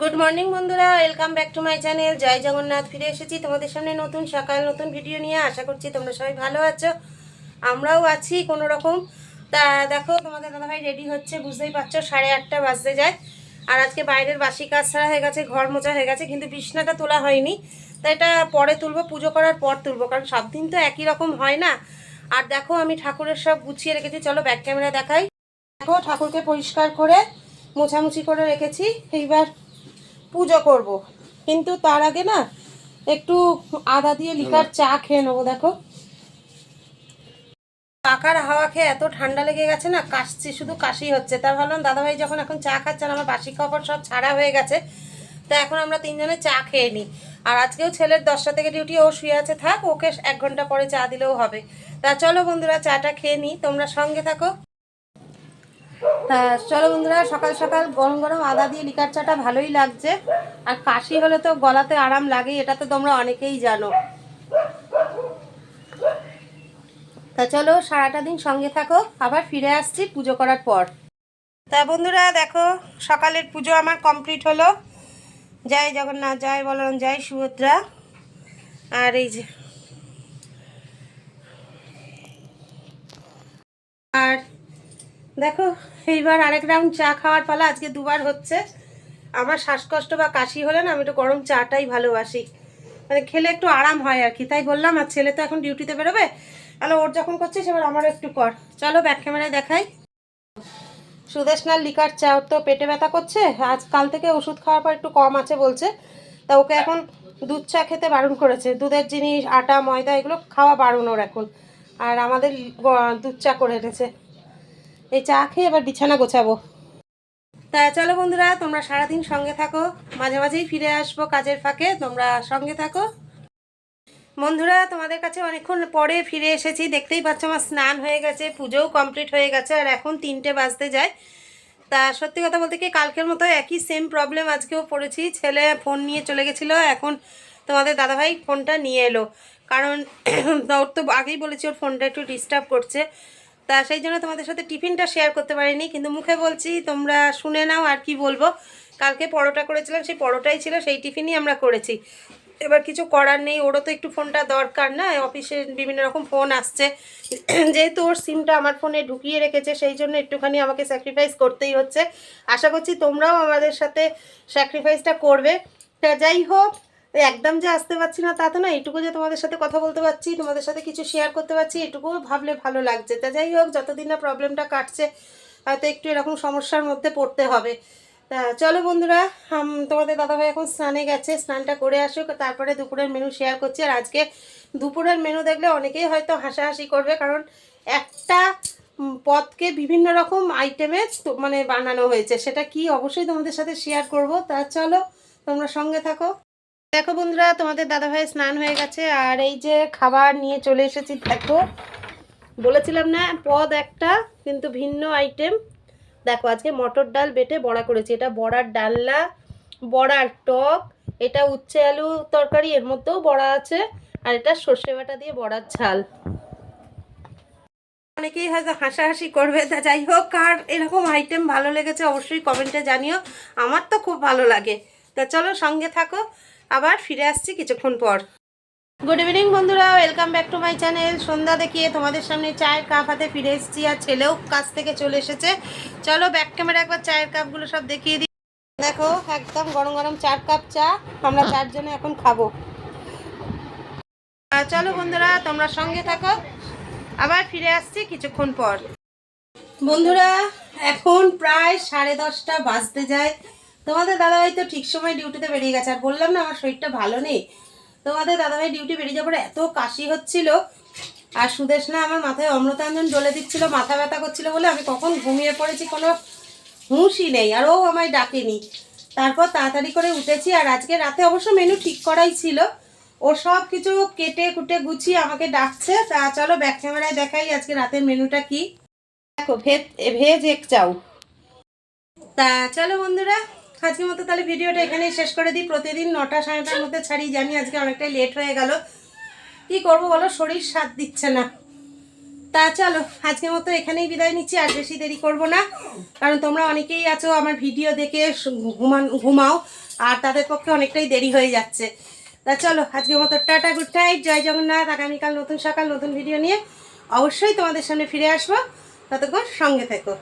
Good morning বন্ধুরা। Welcome back to my channel Jai Jagannath, ফিরে এসেছি তোমাদের সামনে নতুন সকাল, নতুন ভিডিও নিয়ে। আশা করছি তোমরা সবাই ভালো আছো। আমরাও আছি কোনো রকম। তা দেখো, তোমাদের দাদাভাই রেডি হচ্ছে, বুঝতেই পারছ, সাড়ে আটটা বাজতে যায়। আর আজকে বাইরের বাসি কাজ ছাড়া হয়ে গেছে, ঘর মোছা হয়ে গেছে, কিন্তু বিছনাটা তোলা হয়নি। তাই এটা পরে তুলবো, পুজো করার পর তুলবো, কারণ সব দিন তো একই রকম হয় না। আর দেখো, আমি ঠাকুরের সব গুছিয়ে রেখেছি। চলো ব্যাক ক্যামেরা দেখাই। দেখো, ঠাকুরকে পরিষ্কার করে, মোছামুছি করে রেখেছি। এইবার পুজো করব। কিন্তু তার আগে না একটু আদা দিয়ে লিকার চা খেয়ে নেব দেখো। পাকার হাওয়া খেয়ে এত ঠান্ডা লেগে গেছে না কাশছি শুধু কাশি হচ্ছে। তা ভাবলাম দাদাভাই যখন এখন চা খাচ্ছেন আমার বাসি খাবার সব ছাড়া হয়ে গেছে তা এখন আমরা তিনজনে চা খেয়ে নিই। আর আজকেও ছেলের দশটা থেকে ডিউটি ও শুয়ে আছে থাক ওকে এক ঘণ্টা পরে চা দিলেও হবে। তা চলো বন্ধুরা চাটা খেয়ে নিই তোমরা সঙ্গে থাকো। তা চলো বন্ধুরা, সকাল সকাল গরম গরম আদা দিয়ে লিকার চাটা ভালোই লাগছে। আর কাশি হলে তো গলাতে আরাম লাগে এটা তো তোমরা অনেকেই জানো। তা চলো, সারাটা দিন সঙ্গে থাকো, আবার ফিরে আসছি পুজো করার পর। তা বন্ধুরা, দেখো, সকালের পুজো আমার কমপ্লিট হলো। জয় জগন্নাথ, জয় বলরাম, জয় সুভদ্রা। আর এই যে আর দেখো, এইবার আরেক রাউন্ড চা খাওয়ার পালা, আজকে দুবার হচ্ছে। আমার শ্বাসকষ্ট বা কাশি হলে না আমি একটু গরম চাটাই ভালোবাসি। মানে খেলে একটু আরাম হয় আর কি, তাই বললাম, আর ছেলে তো এখন ডিউটিতে বেরোবে। তাহলে ওর যখন করছিস, এবার আমারও একটু কর। চলো ব্যাক ক্যামেরায় দেখাই। সুদেশনার লিকার চা, ওর তো পেটে ব্যথা করছে। আজ কাল থেকে ওষুধ খাওয়ার পর একটু কম আছে বলছে। তা ওকে এখন দুধ চা খেতে বারণ করেছে। দুধের জিনিস, আটা, ময়দা, এগুলো খাওয়া বারণ ওর এখন। আর আমাদের দুধ চা করে এনেছে। এই চা খেয়ে এবার বিছানা গোছাবো। তা চলো বন্ধুরা, তোমরা সারাদিন সঙ্গে থাকো। মাঝে মাঝেই ফিরে আসব কাজের ফাঁকে, তোমরা সঙ্গে থাকো। বন্ধুরা, তোমাদের কাছে অনেকক্ষণ পরে ফিরে এসেছি। দেখতেই পাচ্ছ আমার স্নান হয়ে গেছে, পুজোও কমপ্লিট হয়ে গেছে, আর এখন তিনটে বাজতে যায়। তা সত্যি কথা বলতে কি, কালকের মতো একই সেম প্রবলেম আজকেও পড়েছি। ছেলে ফোন নিয়ে চলে গেছিল, এখন তোমাদের দাদাভাই ফোনটা নিয়ে এলো। কারণ, ওর তো আগেই বলেছি, ওর ফোনটা একটু ডিস্টার্ব করছে। তা সেই জন্য তোমাদের সাথে টিফিনটা শেয়ার করতে পারিনি, কিন্তু মুখে বলছি, তোমরা শুনে নাও আর কি বলব। কালকে পরোটা করেছিলাম, সেই পরোটাই ছিল, সেই টিফিনই আমরা করেছি। এবার কিছু করার নেই, ওরও তো একটু ফোনটা দরকার না, অফিসে বিভিন্ন রকম ফোন আসছে। যেহেতু ওর সিমটা আমার ফোনে ঢুকিয়ে রেখেছে, সেই জন্য একটুখানি আমাকে স্যাক্রিফাইস করতেই হচ্ছে। আশা করছি তোমরাও আমাদের সাথে স্যাক্রিফাইসটা করবে। যাই হোক একদম যে আসতে পারছি না তা তো না এটুকু যে তোমাদের সাথে কথা বলতে পারছি, তোমাদের সাথে কিছু শেয়ার করতে পারছি এটুকুও ভাবলে ভালো লাগছে। তা যাই হোক, যতদিন না প্রবলেমটা কাটছে, হয়তো একটু এরকম সমস্যার মধ্যে পড়তে হবে। তা চলো বন্ধুরা তোমাদের দাদাভাই এখন স্নানে গেছে, স্নানটা করে আসুক, তারপরে দুপুরের মেনু শেয়ার করছি। আর আজকে দুপুরের মেনু দেখলে অনেকেই হয়তো হাসাহাসি করবে, কারণ একটা পদকে বিভিন্ন রকম আইটেমে তো- মানে বানানো হয়েছে। সেটা কি অবশ্যই তোমাদের সাথে শেয়ার করব। তা চলো, তোমরা সঙ্গে থাকো। দেখো বন্ধুরা, তোমাদের দাদাভাই স্নান হয়ে গেছে, আর এই যে খাবার নিয়ে চলে এসেছি, দেখো। বলেছিলাম না, পদ একটা, কিন্তু ভিন্ন আইটেম দেখো, আজকে মটর ডাল বেটে বড়া করেছি। এটা বড়ার ডালনা, বড়ার টক, এটা উচ্ছে আলু তরকারি, এর মধ্যেও বড়া আছে, আর এটা সর্ষে বাটা দিয়ে বড়ার ঝাল। অনেকেই হয়তো হাসাহাসি করবে, তা যাই হোক, আর এরকম আইটেম ভালো লেগেছে, অবশ্যই কমেন্টে জানিও। আমার তো খুব ভালো লাগে। তা চলো সঙ্গে থাকো, আবার ফিরে আসছি কিছুক্ষণ পর। গুড ইভিনিং বন্ধুরা welcome back to my channel সন্ধ্যা দেখিয়ে তোমাদের সামনে চায়ের কাপ হাতে ফিরে এসেছি আর ছেলেও কাছ থেকে চলে এসেছে। চলো ব্যাক ক্যামেরা একবার চায়ের কাপগুলো সব দেখিয়ে দিই। দেখো, একদম গরম গরম চার কাপ চা, আমরা চারজনে এখন খাব। চলো বন্ধুরা, তোমরা সঙ্গে থাকো, আবার ফিরে আসছি কিছুক্ষণ পর। বন্ধুরা, এখন প্রায় সাড়ে দশটা বাজতে যায়। তোমাদের দাদাভাই তো ঠিক সময় ডিউটিতে বেরিয়ে গেছে, আর বললাম না আমার শরীরটা ভালো নেই। তোমাদের দাদাভাই ডিউটি বেরিয়ে যাওয়ার এত কাশি হচ্ছিল, আর সুদেশ না আমার মাথায় অমৃতাঞ্জন জ্বলে দিচ্ছিল, মাথা ব্যথা করছিল বলে আমি কখন ঘুমিয়ে পড়েছি কোনো হুঁশই নেই, আর ও আমায় ডাকেনি। তারপর তাড়াতাড়ি করে উঠেছি, আর আজকে রাতে অবশ্য মেনু ঠিক করাই ছিল। ও সব কিছু কেটে কুটে গুছিয়ে আমাকে ডাকছে, তা চলো ব্যাক ক্যামেরায় দেখাই আজকে রাতের মেনুটা কি। দেখো ভেজ ভেজ এক চাও। তা চলো বন্ধুরা আজকের মতো তাহলে ভিডিওটা এখানেই শেষ করে দিই। প্রতিদিন নটা সাড়ে নটার মধ্যে ছাড়ি জানি, আজকে অনেকটাই লেট হয়ে গেল। কি করব বলো? শরীর সাথ দিচ্ছে না। তা চলো, আজকের মতো এখানেই বিদায় নিচ্ছি। আর বেশি দেরি করব না, কারণ তোমরা অনেকেই আছো আমার ভিডিও দেখে ঘুমান, ঘুমাও, আর তাদের পক্ষে অনেকটাই দেরি হয়ে যাচ্ছে। তা চলো, আজকের মতো tata, good night, Jai Jagannath, আগামীকাল নতুন সকাল, নতুন ভিডিও নিয়ে অবশ্যই তোমাদের সামনে ফিরে আসব। ততক্ষণ সঙ্গে থেকো।